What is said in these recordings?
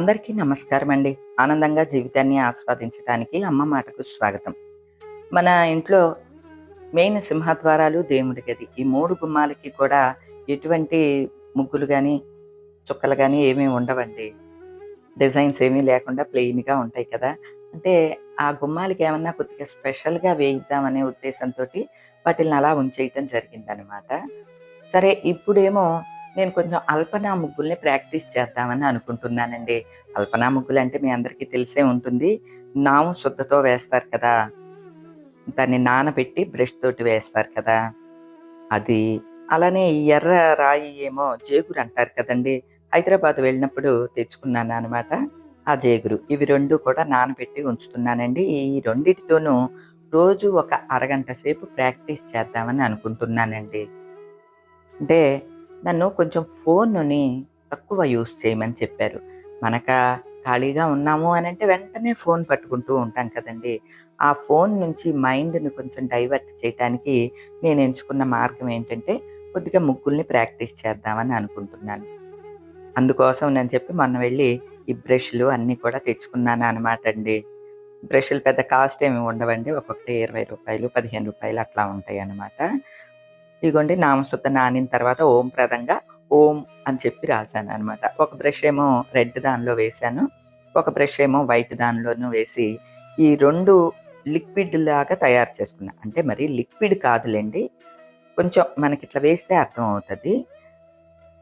అందరికీ నమస్కారం అండి ఆనందంగా జీవితాన్ని ఆస్వాదించడానికి అమ్మ మాటకు స్వాగతం. మన ఇంట్లో మెయిన్ సింహద్వారాలు దేవుడి గది. ఈ మూడు గుమ్మాలకి కూడా ఎటువంటి ముగ్గులు కానీ చుక్కలు కానీ ఏమీ ఉండవండి. డిజైన్స్ ఏమీ లేకుండా ప్లెయిన్గా ఉంటాయి కదా. అంటే ఆ గుమ్మాలకి ఏమన్నా కొద్దిగా స్పెషల్గా వేయిద్దామనే ఉద్దేశంతో వాటిని అలా ఉంచేయటం జరిగిందనమాట. సరే ఇప్పుడేమో నేను కొంచెం అల్పనా ముగ్గుల్ని ప్రాక్టీస్ చేద్దామని అనుకుంటున్నానండి. అల్పనా ముగ్గులు అంటే మీ అందరికీ తెలిసే ఉంటుంది. నాము శుద్ధతో వేస్తారు కదా. దాన్ని నానబెట్టి బ్రష్ తోటి వేస్తారు కదా. అది అలానే ఈ ఎర్ర రాయి ఏమో జేగురు అంటారు కదండి. హైదరాబాద్ వెళ్ళినప్పుడు తెచ్చుకున్నాను అనమాట ఆ జేగురు. ఇవి రెండు కూడా నానబెట్టి ఉంచుతున్నానండి. ఈ రెండిటితోనూ రోజు ఒక అరగంట సేపు ప్రాక్టీస్ చేద్దామని అనుకుంటున్నానండి. అంటే నన్ను కొంచెం ఫోన్ని తక్కువ యూస్ చేయమని చెప్పారు. మనక ఖాళీగా ఉన్నాము అని అంటే వెంటనే ఫోన్ పట్టుకుంటూ ఉంటాం కదండి. ఆ ఫోన్ నుంచి మైండ్ని కొంచెం డైవర్ట్ చేయడానికి నేను ఎంచుకున్న మార్గం ఏంటంటే కొద్దిగా ముగ్గుల్ని ప్రాక్టీస్ చేద్దామని అనుకుంటున్నాను. అందుకోసం నేను చెప్పి మొన్న వెళ్ళి ఈ బ్రష్లు అన్నీ కూడా తెచ్చుకున్నాను అనమాట అండి. బ్రష్లు పెద్ద కాస్ట్ ఏమి ఉండవండి. ఒక్కొక్కటి ఇరవై రూపాయలు పదిహేను రూపాయలు అట్లా ఉంటాయి అన్నమాట. ఇదిగోండి నామశుద్ధ నానిన తర్వాత ఓం ప్రదంగా ఓం అని చెప్పి రాశాను అనమాట ఒక బ్రష్ ఏమో రెడ్ దానిలో వేశాను ఒక బ్రష్ ఏమో వైట్ దానిలోనూ వేసి ఈ రెండు లిక్విడ్ లాగా తయారు చేసుకున్నా. అంటే మరి లిక్విడ్ కాదులేండి కొంచెం మనకి ఇట్లా వేస్తే అర్థం అవుతుంది.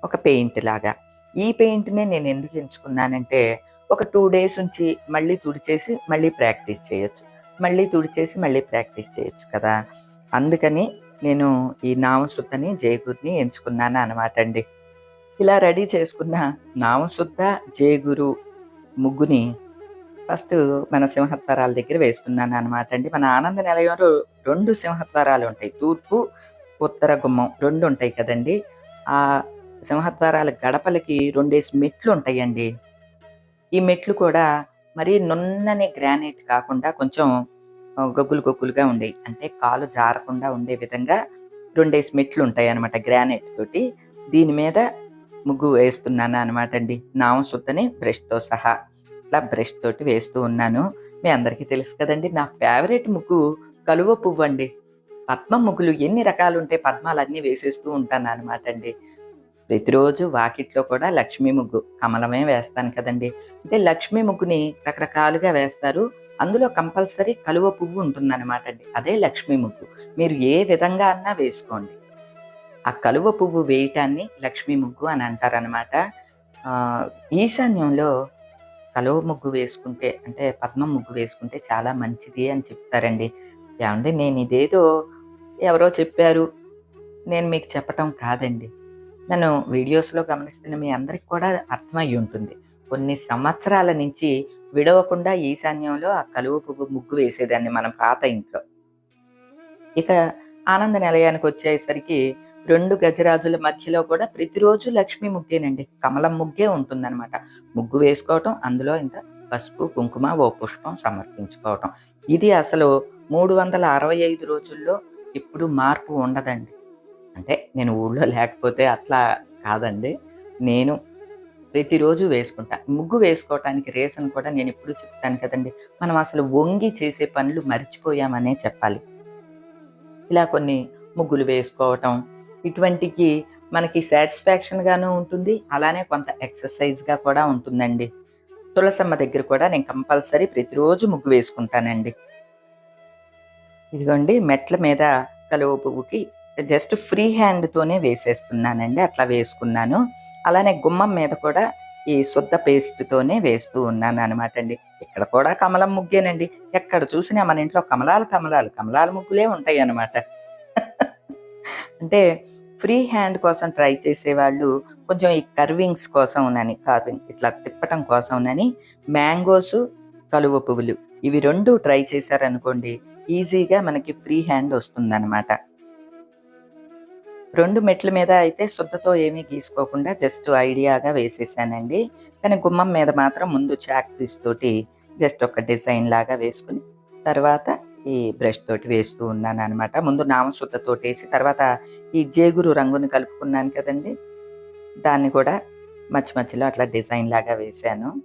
ఒక పెయింట్ లాగా. ఈ పెయింట్నే నేను ఎందుకు ఎంచుకున్నానంటే ఒక టూ డేస్ నుంచి మళ్ళీ తుడిచేసి మళ్ళీ ప్రాక్టీస్ చేయొచ్చు. మళ్ళీ తుడిచేసి మళ్ళీ ప్రాక్టీస్ చేయొచ్చు కదా. అందుకని నేను ఈ నామశుద్ధని జయగురిని ఎంచుకున్నాను అనమాట అండి ఇలా రెడీ చేసుకున్న నామశుద్ధ జయగురు ముగ్గుని ఫస్ట్ మన సింహద్వారాల దగ్గర వేస్తున్నాను అనమాట అండి మన ఆనంద నిలయంలో రెండు సింహద్వారాలు ఉంటాయి. తూర్పు ఉత్తర గుమ్మం రెండు ఉంటాయి కదండి. ఆ సింహద్వారాల గడపలకి రెండేసి మెట్లు ఉంటాయండి. ఈ మెట్లు కూడా మరి నున్నని గ్రానైట్ కాకుండా కొంచెం గొగ్గులు గొగ్గులుగా ఉండేవి. అంటే కాలు జారకుండా ఉండే విధంగా రెండేసి మెట్లు ఉంటాయి అనమాట గ్రానైట్ తోటి. దీని మీద ముగ్గు వేస్తున్నాను అనమాట అండి. నావం సుత్తని బ్రష్తో సహా ఇట్లా బ్రష్ తోటి వేస్తూ ఉన్నాను. మీ అందరికీ తెలుసు కదండి నా ఫేవరెట్ ముగ్గు కలువ పువ్వు అండి. పద్మ ముగ్గులు ఎన్ని రకాలు ఉంటే పద్మాలు అన్నీ వేసేస్తూ ఉంటాను అనమాట అండి. ప్రతిరోజు వాకిట్లో కూడా లక్ష్మీ ముగ్గు కమలమే వేస్తాను కదండి. అంటే లక్ష్మీ ముగ్గుని రకరకాలుగా వేస్తారు. అందులో కంపల్సరీ కలువ పువ్వు ఉంటుందన్నమాట అండి. అదే లక్ష్మీ ముగ్గు. మీరు ఏ విధంగా అన్నా వేసుకోండి. ఆ కలువ పువ్వు వేయటాన్ని లక్ష్మీ ముగ్గు అని అంటారనమాట ఈశాన్యంలో కలువ ముగ్గు వేసుకుంటే అంటే పద్మ ముగ్గు వేసుకుంటే చాలా మంచిది అని చెప్తారండి. ఏమంటే నేను ఇదేదో ఎవరో చెప్పారు. నేను మీకు చెప్పటం కాదండి. నన్ను వీడియోస్లో గమనిస్తున్న మీ అందరికి కూడా అర్థమయ్యి ఉంటుంది. కొన్ని సంవత్సరాల నుంచి విడవకుండా ఈశాన్యంలో ఆ కలువ పువ్వు ముగ్గు వేసేదాన్ని మనం పాత ఇంట్లో. ఇక ఆనంద నిలయానికి వచ్చేసరికి రెండు గజరాజుల మధ్యలో కూడా ప్రతిరోజు లక్ష్మీ ముగ్గేనండి. కమలం ముగ్గే ఉంటుందన్నమాట. ముగ్గు వేసుకోవటం అందులో ఇంత పసుపు కుంకుమ ఓ పుష్పం సమర్పించుకోవటం. ఇది అసలు మూడు వందల అరవై ఐదు రోజుల్లో ఇప్పుడు మార్పు ఉండదండి. అంటే నేను ఊళ్ళో లేకపోతే అట్లా కాదండి. నేను ప్రతిరోజు వేసుకుంటా. ముగ్గు వేసుకోవటానికి రీజన్ కూడా నేను ఎప్పుడు చెప్తాను కదండి. మనం అసలు వంగి చేసే పనులు మర్చిపోయామనే చెప్పాలి. ఇలా కొన్ని ముగ్గులు వేసుకోవటం ఇటువంటికి మనకి సాటిస్ఫాక్షన్గాను ఉంటుంది. అలానే కొంత ఎక్సర్సైజ్గా కూడా ఉంటుందండి. తులసమ్మ దగ్గర కూడా నేను కంపల్సరీ ప్రతిరోజు ముగ్గు వేసుకుంటానండి. ఇదిగోండి మెట్ల మీద కలువ పువ్వుకి జస్ట్ ఫ్రీ హ్యాండ్తోనే వేసేస్తున్నానండి. అట్లా వేసుకున్నాను. అలానే గుమ్మం మీద కూడా ఈ శుద్ధ పేస్ట్తోనే వేస్తూ ఉన్నాను అనమాట అండి. ఇక్కడ కూడా కమలం ముగ్గేనండి. ఎక్కడ చూసినా మన ఇంట్లో కమలాలు కమలాలు కమలాల ముగ్గులే ఉంటాయి అన్నమాట అంటే ఫ్రీ హ్యాండ్ కోసం ట్రై చేసేవాళ్ళు కొంచెం ఈ కర్వింగ్స్ కోసం ఉన్నాను కార్వింగ్ ఇట్లా తిప్పటం కోసం నని మ్యాంగోస్ కలువ పువ్వులు ఇవి రెండు ట్రై చేశారనుకోండి ఈజీగా మనకి ఫ్రీ హ్యాండ్ వస్తుందన్నమాట. రెండు మెట్ల మీద అయితే శుద్ధతో ఏమీ గీసుకోకుండా జస్ట్ ఐడియాగా వేసేసానండి. కానీ గుమ్మం మీద మాత్రం ముందు చాక్ పీస్ తోటి జస్ట్ ఒక డిజైన్ లాగా వేసుకుని తర్వాత ఈ బ్రష్ తోటి వేస్తూ ఉన్నాను అనమాట ముందు నామశుద్ధతో వేసి తర్వాత ఈ జేగురు రంగుని కలుపుకున్నాను కదండి. దాన్ని కూడా మధ్య మధ్యలో అట్లా డిజైన్ లాగా వేశాను.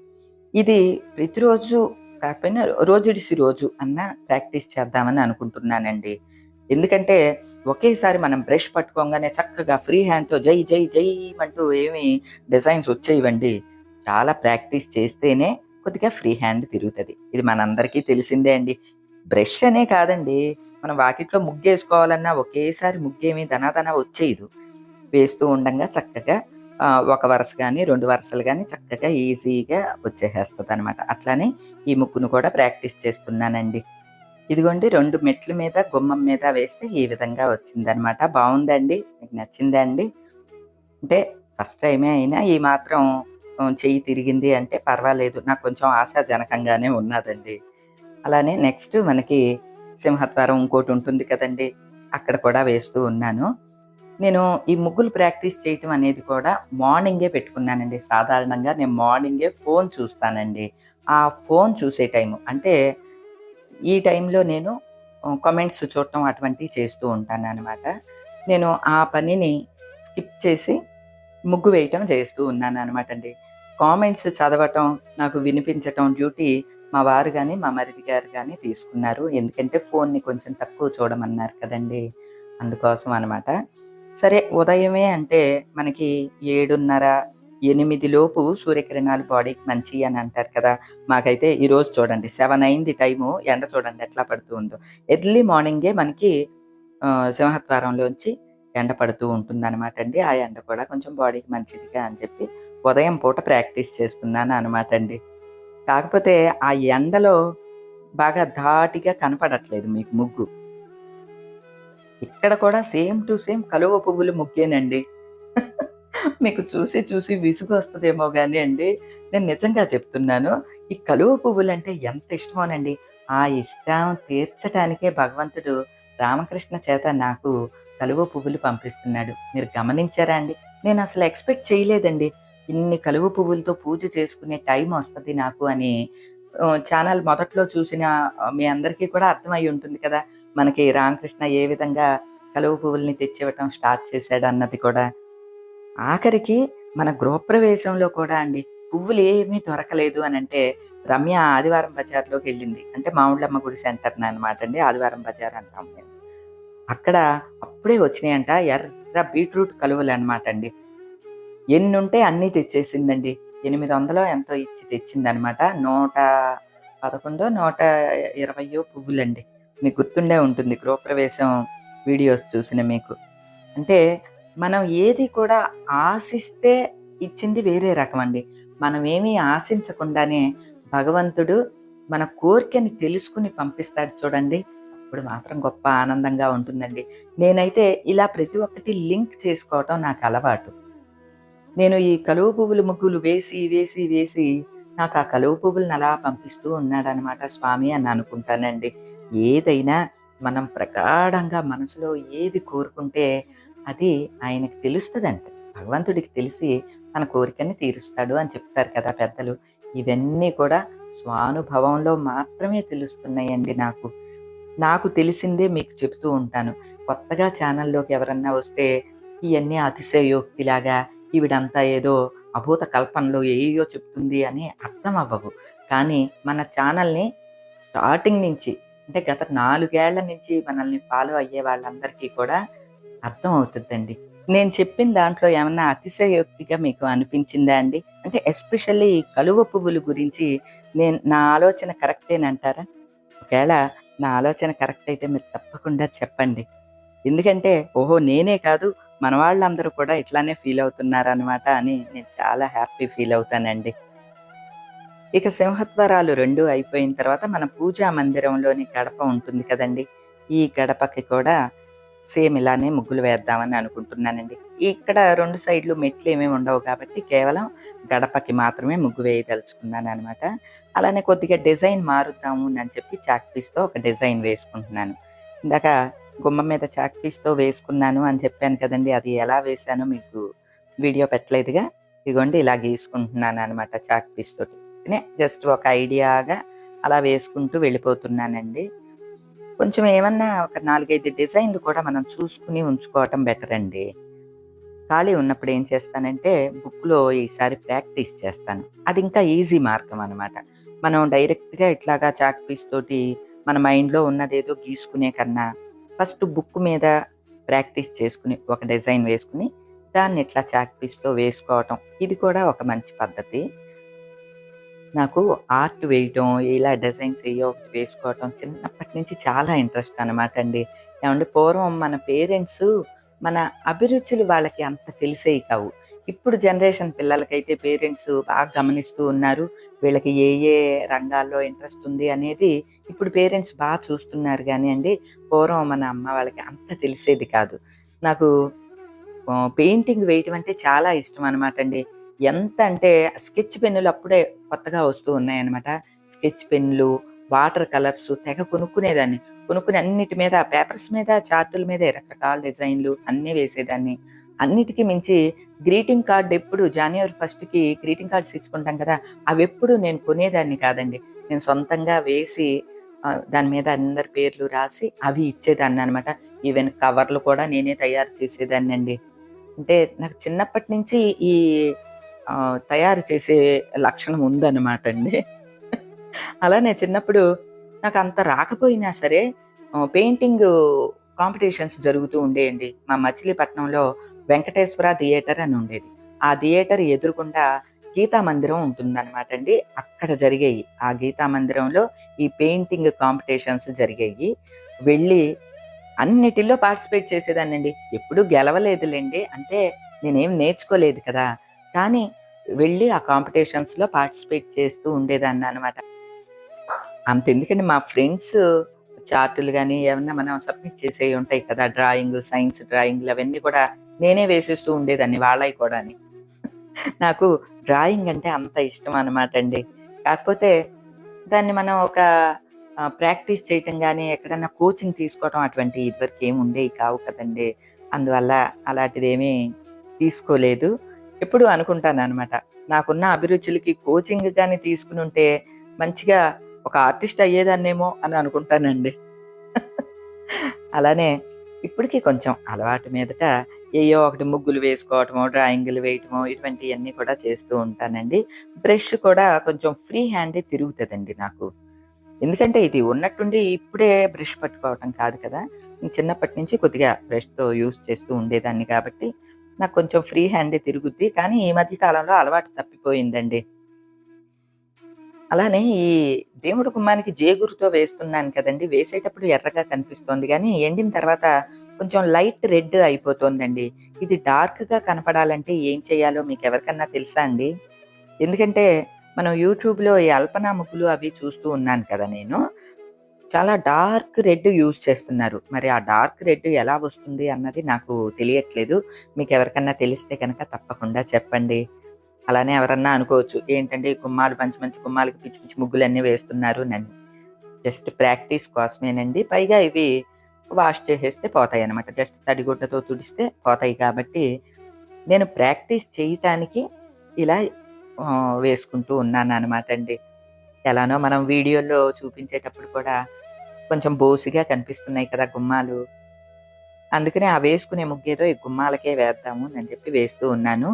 ఇది ప్రతిరోజు కాకపోయినా రోజుడిసి రోజు అన్న ప్రాక్టీస్ చేద్దామని అనుకుంటున్నానండి. ఎందుకంటే ఒకేసారి మనం బ్రష్ పట్టుకోగానే చక్కగా ఫ్రీ హ్యాండ్తో జై జై జై అంటూ ఏమి డిజైన్స్ వచ్చేయండి చాలా ప్రాక్టీస్ చేస్తేనే కొద్దిగా ఫ్రీ హ్యాండ్ తిరుగుతుంది. ఇది మనందరికీ తెలిసిందే అండి. బ్రష్ అనే కాదండి. మనం వాకిట్లో ముగ్గేసుకోవాలన్నా ఒకేసారి ముగ్గేమి ధనాధన వచ్చేయదు. వేస్తూ ఉండంగా చక్కగా ఒక వరుస కానీ రెండు వరుసలు కానీ చక్కగా ఈజీగా వచ్చేసేస్తుంది అనమాట అట్లానే ఈ ముగ్గును కూడా ప్రాక్టీస్ చేస్తున్నానండి. ఇదిగోండి రెండు మెట్ల మీద గుమ్మం మీద వేస్తే ఈ విధంగా వచ్చిందనమాట బాగుందండి మీకు నచ్చిందండి. అంటే ఫస్ట్ టైమే అయినా ఈ మాత్రం చెయ్యి తిరిగింది అంటే పర్వాలేదు నాకు కొంచెం ఆశాజనకంగానే ఉన్నదండి. అలానే నెక్స్ట్ మనకి సింహద్వారం ఇంకోటి ఉంటుంది కదండి అక్కడ కూడా వేస్తూ ఉన్నాను. నేను ఈ ముగ్గులు ప్రాక్టీస్ చేయటం అనేది కూడా మార్నింగే పెట్టుకున్నానండి సాధారణంగా నేను మార్నింగే ఫోన్ చూస్తానండి. ఆ ఫోన్ చూసే టైం అంటే ఈ టైంలో నేను కామెంట్స్ చూడటం అటువంటివి చేస్తూ ఉంటాను అనమాట నేను ఆ పనిని స్కిప్ చేసి ముగ్గు వేయటం చేస్తూ ఉన్నాను అనమాట అండి. కామెంట్స్ చదవటం నాకు వినిపించటం డ్యూటీ మా వారు కానీ మా మరిది గారు కానీ తీసుకున్నారు. ఎందుకంటే ఫోన్ని కొంచెం తక్కువ చూడమన్నారు కదండి. అందుకోసం అనమాట సరే ఉదయమే అంటే మనకి ఏడున్నర ఎనిమిది లోపు సూర్యకిరణాలు బాడీకి మంచి అని అంటారు కదా. మాకైతే ఈరోజు చూడండి సెవెన్ అయింది టైము ఎండ చూడండి ఎట్లా పడుతూ ఉందో. ఎర్లీ మార్నింగే మనకి సింహద్వారంలోంచి ఎండ పడుతూ ఉంటుంది అనమాట అండి. ఆ ఎండ కూడా కొంచెం బాడీకి మంచిదిగా అని చెప్పి ఉదయం పూట ప్రాక్టీస్ చేస్తున్నాను అనమాట అండి. కాకపోతే ఆ ఎండలో బాగా ధాటిగా కనపడట్లేదు మీకు ముగ్గు. ఇక్కడ కూడా సేమ్ టు సేమ్ కలువ పువ్వులు ముగ్గేనండి. మీకు చూసి చూసి విసుగు వస్తుందేమో కానీ అండి నేను నిజంగా చెప్తున్నాను ఈ కలువ పువ్వులు అంటే ఎంత ఇష్టమోనండి. ఆ ఇష్టం తీర్చడానికే భగవంతుడు రామకృష్ణ చేత నాకు కలువ పువ్వులు పంపిస్తున్నాడు. మీరు గమనించారా అండి? నేను అసలు ఎక్స్పెక్ట్ చేయలేదండి. ఇన్ని కలువ పువ్వులతో పూజ చేసుకునే టైం వస్తుంది నాకు అని ఛానల్ మొదట్లో చూసిన మీ అందరికీ కూడా అర్థమై ఉంటుంది కదా. మనకి రామకృష్ణ ఏ విధంగా కలువ పువ్వుల్ని తెచ్చివ్వటం స్టార్ట్ చేశాడు అన్నది కూడా. ఆఖరికి మన గృహప్రవేశంలో కూడా అండి పువ్వులు ఏమీ దొరకలేదు అని అంటే రమ్య ఆదివారం బజార్లోకి వెళ్ళింది. అంటే మామిళ్ళమ్మ గుడి సెంటర్ అనమాట అండి ఆదివారం బజార్ అంటాం మేము. అక్కడ అప్పుడే వచ్చినాయంట ఎర్ర బీట్రూట్ కలువలు అనమాట అండి. ఎన్ని ఉంటే అన్నీ తెచ్చేసిందండి. ఎనిమిది వందలో ఎంతో ఇచ్చి తెచ్చిందనమాట నూట పదకొండో నూట ఇరవయో పువ్వులండి. మీకు గుర్తుండే ఉంటుంది గృహప్రవేశం వీడియోస్ చూసిన మీకు. అంటే మనం ఏది కూడా ఆశిస్తే ఇచ్చింది వేరే రకం అండి మనం ఏమీ ఆశించకుండానే భగవంతుడు మన కోరికని తెలుసుకుని పంపిస్తాడు చూడండి. అప్పుడు మాత్రం గొప్ప ఆనందంగా ఉంటుందండి. నేనైతే ఇలా ప్రతి ఒక్కటి లింక్ చేసుకోవటం నాకు అలవాటు. నేను ఈ కలువ పువ్వులు ముగ్గులు వేసి వేసి వేసి నాకు ఆ కలువ పువ్వులను అలా పంపిస్తూ ఉన్నాడనమాట స్వామి అని అనుకుంటానండి. ఏదైనా మనం ప్రగాఢంగా మనసులో ఏది కోరుకుంటే అది ఆయనకి తెలుస్తుందంట. భగవంతుడికి తెలిసి మన కోరికని తీరుస్తాడు అని చెప్తారు కదా పెద్దలు. ఇవన్నీ కూడా స్వానుభవంలో మాత్రమే తెలుస్తున్నాయండి నాకు. నాకు తెలిసిందే మీకు చెప్తూ ఉంటాను. కొత్తగా ఛానల్లోకి ఎవరన్నా వస్తే ఇవన్నీ అతిశయోక్తిలాగా ఈవిడంతా ఏదో అభూత కల్పనలో ఏయో చెప్తుంది అని అర్థం అవ్వవు. కానీ మన ఛానల్ని స్టార్టింగ్ నుంచి అంటే గత నాలుగేళ్ళ నుంచి మనల్ని ఫాలో అయ్యే వాళ్ళందరికీ కూడా అర్థం అవుతుందండి నేను చెప్పిన దాంట్లో ఏమన్నా అతిశయోక్తిగా మీకు అనిపించిందా అండి? అంటే ఎస్పెషల్లీ కలువ పువ్వుల గురించి నేను నా ఆలోచన కరెక్టేనంటారా? ఒకవేళ నా ఆలోచన కరెక్ట్ అయితే మీరు తప్పకుండా చెప్పండి. ఎందుకంటే ఓహో నేనే కాదు మన వాళ్ళందరూ కూడా ఇట్లానే ఫీల్ అవుతున్నారనమాట అని నేను చాలా హ్యాపీ ఫీల్ అవుతానండి. ఇక సింహద్వారాలు రెండు అయిపోయిన తర్వాత మన పూజా మందిరంలోని గడప ఉంటుంది కదండి. ఈ గడపకి కూడా సేమ్ ఇలానే ముగ్గులు వేద్దామని అనుకుంటున్నానండి. ఇక్కడ రెండు సైడ్లు మెట్లు ఏమేమి ఉండవు కాబట్టి కేవలం గడపకి మాత్రమే ముగ్గు వేయదలుచుకున్నాను అనమాట అలానే కొద్దిగా డిజైన్ మారుద్దాము అని చెప్పి చాక్ పీస్తో ఒక డిజైన్ వేసుకుంటున్నాను. ఇందాక గుమ్మ మీద చాక్ పీస్తో వేసుకున్నాను అని చెప్పాను కదండి అది ఎలా వేసానో మీకు వీడియో పెట్టలేదుగా? ఇదిగోండి ఇలా గీసుకుంటున్నాను అనమాట చాక్ పీస్ తోటి. జస్ట్ ఒక ఐడియాగా అలా వేసుకుంటూ వెళ్ళిపోతున్నానండి. కొంచెం ఏమన్నా ఒక నాలుగైదు డిజైన్లు కూడా మనం చూసుకుని ఉంచుకోవటం బెటర్ అండి. ఖాళీ ఉన్నప్పుడు ఏం చేస్తానంటే బుక్లో ఈసారి ప్రాక్టీస్ చేస్తాను. అది ఇంకా ఈజీ మార్గం అనమాట మనం డైరెక్ట్గా ఇట్లాగా చాక్ పీస్ తోటి మన మైండ్లో ఉన్నదేదో గీసుకునే కన్నా ఫస్ట్ బుక్ మీద ప్రాక్టీస్ చేసుకుని ఒక డిజైన్ వేసుకుని దాన్ని ఇట్లా చాక్ పీస్తో వేసుకోవటం. ఇది కూడా ఒక మంచి పద్ధతి. నాకు ఆర్ట్ వేయటం ఇలా డిజైన్స్ ఏయో వేసుకోవటం చిన్నప్పటి నుంచి చాలా ఇంట్రెస్ట్ అనమాట అండి. ఏమంటే పూర్వం మన పేరెంట్స్ మన అభిరుచులు వాళ్ళకి అంత తెలిసేవి కావు. ఇప్పుడు జనరేషన్ పిల్లలకైతే పేరెంట్స్ బాగా గమనిస్తూ ఉన్నారు వీళ్ళకి ఏ ఏ రంగాల్లో ఇంట్రెస్ట్ ఉంది అనేది ఇప్పుడు పేరెంట్స్ బాగా చూస్తున్నారు కానీ అండి పూర్వం మన అమ్మ వాళ్ళకి అంత తెలిసేది కాదు. నాకు పెయింటింగ్ వేయటం అంటే చాలా ఇష్టం అనమాట అండి. ఎంత అంటే స్కెచ్ పెన్నులు అప్పుడే కొత్తగా వస్తూ ఉన్నాయన్నమాట. స్కెచ్ పెన్నులు వాటర్ కలర్స్ తెగ కొనుక్కునేదాన్ని. కొనుక్కుని అన్నిటి మీద పేపర్స్ మీద చార్టుల మీద రకరకాల డిజైన్లు అన్నీ వేసేదాన్ని. అన్నిటికీ మించి గ్రీటింగ్ కార్డ్ ఎప్పుడు జనవరి ఫస్ట్కి గ్రీటింగ్ కార్డ్స్ ఇచ్చుకుంటాం కదా అవి ఎప్పుడు నేను కొనేదాన్ని కాదండి. నేను సొంతంగా వేసి దాని మీద అందరి పేర్లు రాసి అవి ఇచ్చేదాన్ని అనమాట ఈవెన్ కవర్లు కూడా నేనే తయారు చేసేదాన్ని అండి అంటే నాకు చిన్నప్పటి నుంచి ఈ తయారు చేసే లక్షణం ఉందన్నమాట అండి. అలానే చిన్నప్పుడు నాకు అంత రాకపోయినా సరే పెయింటింగ్ కాంపిటీషన్స్ జరుగుతూ ఉండేయండి. మా మచిలీపట్నంలో వెంకటేశ్వర థియేటర్ అని ఉండేది. ఆ థియేటర్ ఎదురుకుండా గీతా మందిరం ఉంటుందన్నమాట అండి. అక్కడ జరిగాయి. ఆ గీతా మందిరంలో ఈ పెయింటింగ్ కాంపిటీషన్స్ జరిగాయి. వెళ్ళి అన్నిటిలో పార్టిసిపేట్ చేసేదాన్నండి. ఎప్పుడూ గెలవలేదులేండి. అంటే నేనేం నేర్చుకోలేదు కదా. కానీ వెళ్ళి ఆ కాంపిటీషన్స్లో పార్టిసిపేట్ చేస్తూ ఉండేదాన్ని అనమాట అంత ఎందుకంటే మా ఫ్రెండ్స్ చార్టులు కానీ ఏమన్నా మనం సబ్మిట్ చేసేవి ఉంటాయి కదా డ్రాయింగ్ సైన్స్ డ్రాయింగ్లు అవన్నీ కూడా నేనే వేసేస్తూ ఉండేదాన్ని వాళ్ళవి కూడా నాకు డ్రాయింగ్ అంటే అంత ఇష్టం అనమాట అండి. కాకపోతే దాన్ని మనం ఒక ప్రాక్టీస్ చేయటం కానీ ఎక్కడన్నా కోచింగ్ తీసుకోవటం అటువంటి ఇదివరకు ఏమి ఉండేవి కావు కదండి. అందువల్ల అలాంటిది ఏమీ తీసుకోలేదు. ఎప్పుడు అనుకుంటాను అనమాట నాకున్న అభిరుచులకి కోచింగ్ కానీ తీసుకుని ఉంటే మంచిగా ఒక ఆర్టిస్ట్ అయ్యేదాన్నేమో అని అనుకుంటానండి. అలానే ఇప్పటికీ కొంచెం అలవాటు మీదట ఏయో ఒకటి ముగ్గులు వేసుకోవటమో డ్రాయింగ్లు వేయటమో ఇటువంటివన్నీ కూడా చేస్తూ ఉంటానండి. బ్రష్ కూడా కొంచెం ఫ్రీ హ్యాండే తిరుగుతుందండి నాకు. ఎందుకంటే ఇది ఉన్నట్టుండి ఇప్పుడే బ్రష్ పట్టుకోవటం కాదు కదా. చిన్నప్పటి నుంచి కొద్దిగా బ్రష్తో యూస్ చేస్తూ ఉండేదాన్ని కాబట్టి నాకు కొంచెం ఫ్రీ హ్యాండే తిరుగుద్ది కానీ ఈ మధ్య కాలంలో అలవాటు తప్పిపోయిందండి. అలానే ఈ దేవుడు గుమ్మానికి జేగురుతో వేస్తున్నాను కదండి వేసేటప్పుడు ఎర్రగా కనిపిస్తోంది కానీ ఎండిన తర్వాత కొంచెం లైట్ రెడ్ అయిపోతుందండి. ఇది డార్క్గా కనపడాలంటే ఏం చేయాలో మీకు ఎవరికన్నా తెలుసా అండి? ఎందుకంటే మనం యూట్యూబ్లో ఈ అల్పనా ముగ్గులు అవి చూస్తూ ఉన్నాను కదా నేను. చాలా డార్క్ రెడ్ యూజ్ చేస్తున్నారు. మరి ఆ డార్క్ రెడ్ ఎలా వస్తుంది అన్నది నాకు తెలియట్లేదు. మీకు ఎవరికన్నా తెలిస్తే కనుక తప్పకుండా చెప్పండి. అలానే ఎవరన్నా అనుకోవచ్చు ఏంటంటే గుమ్మాలు మంచి మంచి గుమ్మాలకి పిచ్చి పిచ్చి ముగ్గులు అన్నీ వేస్తున్నారు నన్ను జస్ట్ ప్రాక్టీస్ కోసమేనండి. పైగా ఇవి వాష్ చేసేస్తే పోతాయి అనమాట జస్ట్ తడిగుడ్డతో తుడిస్తే పోతాయి కాబట్టి నేను ప్రాక్టీస్ చేయటానికి ఇలా వేసుకుంటూ ఉన్నాను అనమాట అండి. ఎలానో మనం వీడియోలో చూపించేటప్పుడు కూడా కొంచెం బోసిగా కనిపిస్తున్నాయి కదా గుమ్మాలు. అందుకనే ఆ వేసుకునే ముగ్గేదో ఈ గుమ్మాలకే వేద్దాము అని చెప్పి వేస్తూ ఉన్నాను.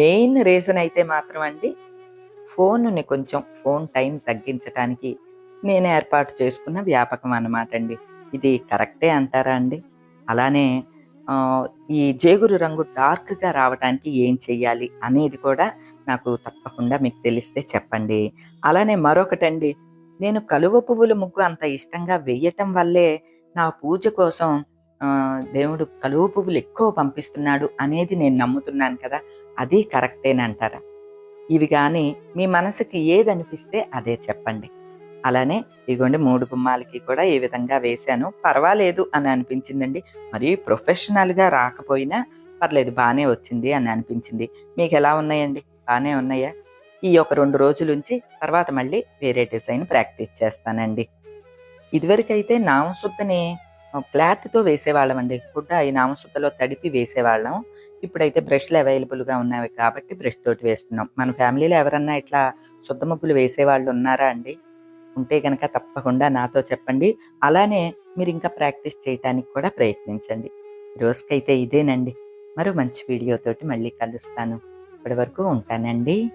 మెయిన్ రీజన్ అయితే మాత్రం అండి ఫోన్ని కొంచెం ఫోన్ టైం తగ్గించడానికి నేను ఏర్పాటు చేసుకున్న వ్యాపకం అన్నమాట అండి. ఇది కరెక్టే అంటారా అండి? అలానే ఈ జేగురు రంగు డార్క్గా రావడానికి ఏం చెయ్యాలి అనేది కూడా నాకు తప్పకుండా మీకు తెలిస్తే చెప్పండి. అలానే మరొకటండి నేను కలువ పువ్వుల ముగ్గు అంత ఇష్టంగా వేయటం వల్లే నా పూజ కోసం దేవుడు కలువ పువ్వులు ఎక్కువ పంపిస్తున్నాడు అనేది నేను నమ్ముతున్నాను కదా. అది కరెక్టేనంటారా? ఇవి కానీ మీ మనసుకి ఏది అనిపిస్తే అదే చెప్పండి. అలానే ఇదిగోండి మూడు గుమ్మాలకి కూడా ఈ విధంగా వేశాను. పర్వాలేదు అని అనిపించిందండి. మరి ప్రొఫెషనల్గా రాకపోయినా పర్లేదు బాగానే వచ్చింది అని అనిపించింది. మీకు ఎలా ఉన్నాయండి? బాగానే ఉన్నాయా? ఈ ఒక రెండు రోజుల నుంచి తర్వాత మళ్ళీ వేరే డిజైన్ ప్రాక్టీస్ చేస్తానండి. ఇదివరకైతే నామశుద్ధని క్లాత్తో వేసేవాళ్ళం అండి గుడ్డ ఈ నామశుద్ధలో తడిపి వేసేవాళ్ళం. ఇప్పుడైతే బ్రష్లు అవైలబుల్గా ఉన్నాయి కాబట్టి బ్రష్ తోటి వేస్తున్నాం. మన ఫ్యామిలీలో ఎవరన్నా ఇట్లా శుద్ధ ముగ్గులు వేసేవాళ్ళు ఉన్నారా అండి? ఉంటే కనుక తప్పకుండా నాతో చెప్పండి. అలానే మీరు ఇంకా ప్రాక్టీస్ చేయటానికి కూడా ప్రయత్నించండి. రోజుకైతే ఇదేనండి. మరో మంచి వీడియోతోటి మళ్ళీ కలుస్తాను. ఇప్పటి వరకు ఉంటానండి.